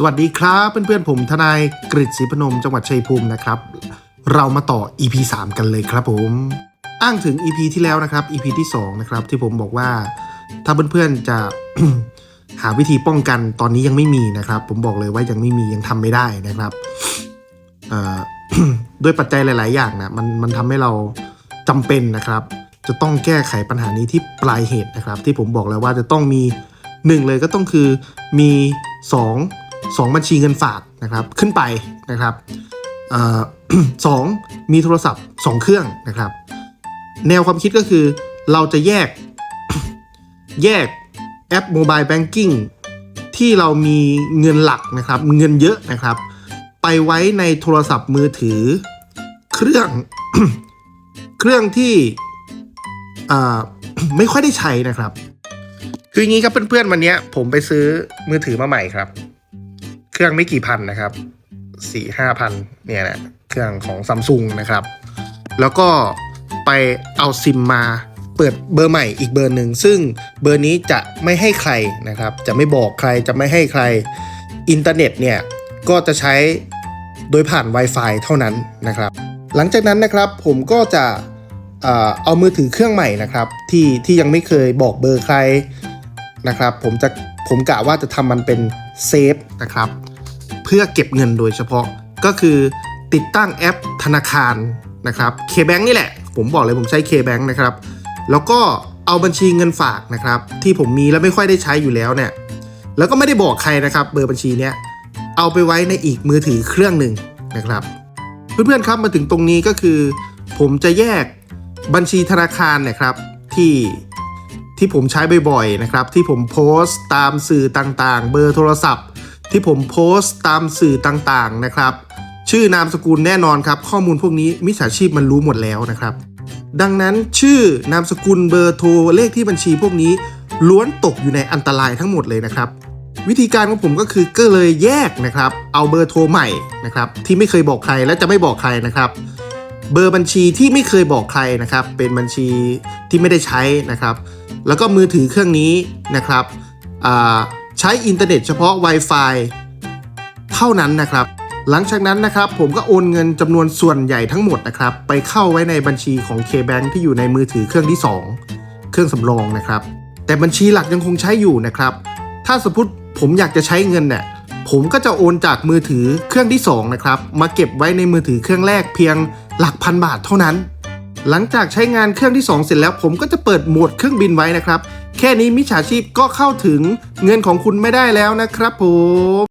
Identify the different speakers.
Speaker 1: สวัสดีครับเพื่อนๆผมทนายกฤษศรีพนมจังหวัดชัยภูมินะครับ เรามาต่อ EP 3 กันเลยครับผม อ้างถึง EP ที่แล้วนะครับ EP ที่2นะครับที่ผมบอกว่า ถ้าเพื่อนๆจะหาวิธีป้องกันตอนนี้ยังไม่มีนะครับ ผมบอกเลยว่ายังไม่มียังทำไม่ได้นะครับด้วยปัจจัยหลาย ๆ อย่างนะมันมันทำให้เราจำเป็นนะครับ จะต้องแก้ไขปัญหานี้ที่ปลายเหตุนะครับ ที่ผมบอกแล้วว่าจะต้องมีหนึ่งเลยก็ต้องคือมีส สองบัญชีเงินฝากนะครับขึ้นไปนะครับออสองมีโทรศัพท์สองเครื่องนะครับ แนวความคิดก็คือเราจะแยกแยกแอปโมบายแบงกิ้งที่เรามีเงินหลักนะครับเงินเยอะนะครับ ไปไว้ในโทรศัพท์มือถือ เครื่องเครื่องที่ไม่ค่อยได้ใช้นะครับ คืออย่างนี้ครับเพื่อนๆวันนี้ผมไปซื้อมือถือมาใหม่ครับ เครื่องไม่กี่พันนะครับสี่ห้าพันเนี่ยนะเครื่องของซัมซุงนะครับ แล้วก็ไปเอาซิมมาเปิดเบอร์ใหม่อีกเบอร์หนึ่ง ซึ่งเบอร์นี้จะไม่ให้ใครนะครับ จะไม่บอกใครจะไม่ให้ใครอินเทอร์เน็ตเนี่ยก็จะใช้โดยผ่าน Wi-Fi เท่านั้นนะครับ หลังจากนั้นนะครับผมก็จะเอามือถือเครื่องใหม่นะครับ ที่ที่ยังไม่เคยบอกเบอร์ใครนะครับ ผมจะผมกะว่าจะทำมันเป็นเซฟนะครับ เพื่อเก็บเงินโดยเฉพาะก็คือติดตั้งแอปธนาคารนะครับ K-Bank นี่แหละ ผมบอกเลยผมใช้ K-Bank นะครับ แล้วก็เอาบัญชีเงินฝากนะครับ ที่ผมมีแล้วไม่ค่อยได้ใช้อยู่แล้วเนี่ยแล้วก็ไม่ได้บอกใครนะครับ เบอร์บัญชีเนี้ยเอาไปไว้ในอีกมือถือเครื่องหนึ่งนะครับ เพื่อนๆครับมาถึงตรงนี้ก็คือ ผมจะแยกบัญชีธนาคารเนะครับที่ที่ผมใช้บ่อยๆนะครับ ที่ผมโพสต์ตามสื่อต่างๆ เบอร์โทรศัพท์ ที่ผมโพสต์ตามสื่อต่างๆนะครับ ชื่อนามสกุลแน่นอนครับ ข้อมูลพวกนี้มิจฉาชีพมันรู้หมดแล้วนะครับ ดังนั้นชื่อนามสกุลเบอร์โทรเลขที่บัญชีพวกนี้ ล้วนตกอยู่ในอันตรายทั้งหมดเลยนะครับ วิธีการของผมก็คือก็เลยแยกนะครับ เอาเบอร์โทรใหม่นะครับที่ไม่เคยบอกใครและจะไม่บอกใครนะครับเบอร์บัญชีที่ไม่เคยบอกใครนะครับ เป็นบัญชีที่ไม่ได้ใช้นะครับ แล้วก็มือถือเครื่องนี้นะครับอ่า ใช้อินเทอร์เน็ตเฉพาะ Wi-Fi เท่านั้นนะครับ หลังจากนั้นนะครับผมก็โอนเงินจำนวนส่วนใหญ่ทั้งหมดนะครับ ไปเข้าไว้ในบัญชีของ K-Bank ที่อยู่ในมือถือเครื่องที่ 2 เครื่องสำรองนะครับ แต่บัญชีหลักยังคงใช้อยู่นะครับ ถ้าสมมติผมอยากจะใช้เงินเนี่ยผมก็จะโอนจากมือถือเครื่องที่ 2 นะครับ มาเก็บไว้ในมือถือเครื่องแรกเพียงหลักพันบาทเท่านั้น หลังจากใช้งานเครื่องที่ 2 เสร็จแล้ว ผมก็จะเปิดโหมดเครื่องบินไว้นะครับ แค่นี้มิจฉาชีพก็เข้าถึงเงินของคุณไม่ได้แล้วนะครับผม